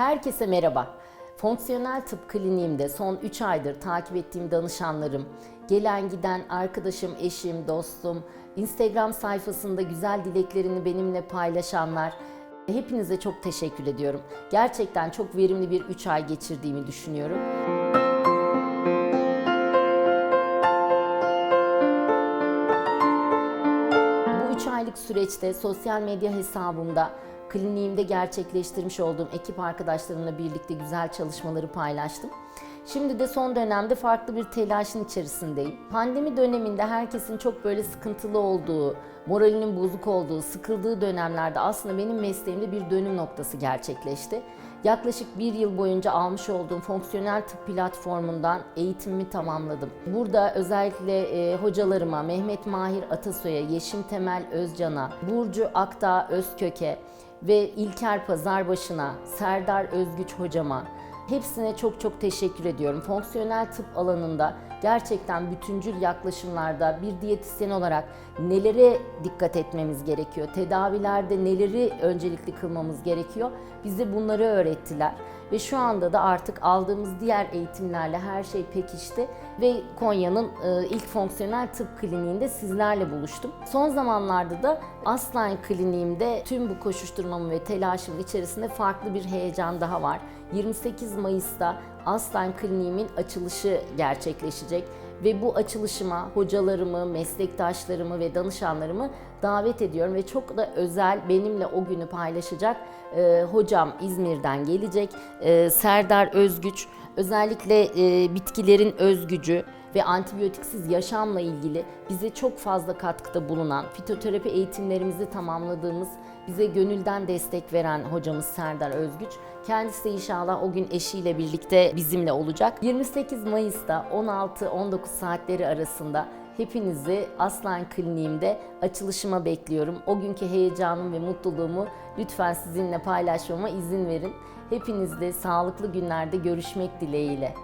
Herkese merhaba. Fonksiyonel tıp kliniğimde son 3 aydır takip ettiğim danışanlarım, gelen giden arkadaşım, eşim, dostum, Instagram sayfasında güzel dileklerini benimle paylaşanlar, hepinize çok teşekkür ediyorum. Gerçekten çok verimli bir 3 ay geçirdiğimi düşünüyorum. Bu 3 aylık süreçte sosyal medya hesabımda kliniğimde gerçekleştirmiş olduğum ekip arkadaşlarımla birlikte güzel çalışmaları paylaştım. Şimdi de son dönemde farklı bir telaşın içerisindeyim. Pandemi döneminde herkesin çok böyle sıkıntılı olduğu, moralinin bozuk olduğu, sıkıldığı dönemlerde aslında benim mesleğimde bir dönüm noktası gerçekleşti. Yaklaşık bir yıl boyunca almış olduğum fonksiyonel tıp platformundan eğitimimi tamamladım. Burada özellikle e, hocalarıma, Mehmet Mahir Atasoy'a, Yeşim Temel Özcan'a, Burcu Akdağ Özköke ve İlker Pazarbaşı'na, Serdar Özgüç hocama, Hepsine çok çok teşekkür ediyorum. Fonksiyonel tıp alanında gerçekten bütüncül yaklaşımlarda bir diyetisyen olarak nelere dikkat etmemiz gerekiyor? Tedavilerde neleri öncelikli kılmamız gerekiyor? Bize bunları öğrettiler. Ve şu anda da artık aldığımız diğer eğitimlerle her şey pekişti ve Konya'nın e, ilk fonksiyonel tıp kliniğinde sizlerle buluştum. Son zamanlarda da Aslan kliniğimde tüm bu koşuşturmamın ve telaşımın içerisinde farklı bir heyecan daha var. 28 Mayıs'ta Aslan kliniğimin açılışı gerçekleşecek ve bu açılışıma hocalarımı, meslektaşlarımı ve danışanlarımı davet ediyorum ve çok da özel benimle o günü paylaşacak e, hocam İzmir'den gelecek. E, Serdar Özgüç özellikle e, bitkilerin özgücü ve antibiyotiksiz yaşamla ilgili bize çok fazla katkıda bulunan, fitoterapi eğitimlerimizi tamamladığımız, bize gönülden destek veren hocamız Serdar Özgüç. Kendisi de inşallah o gün eşiyle birlikte bizimle olacak. 28 Mayıs'ta 16-19 saatleri arasında hepinizi Aslan Kliniğimde açılışıma bekliyorum. O günkü heyecanım ve mutluluğumu lütfen sizinle paylaşmama izin verin. Hepinizle sağlıklı günlerde görüşmek dileğiyle.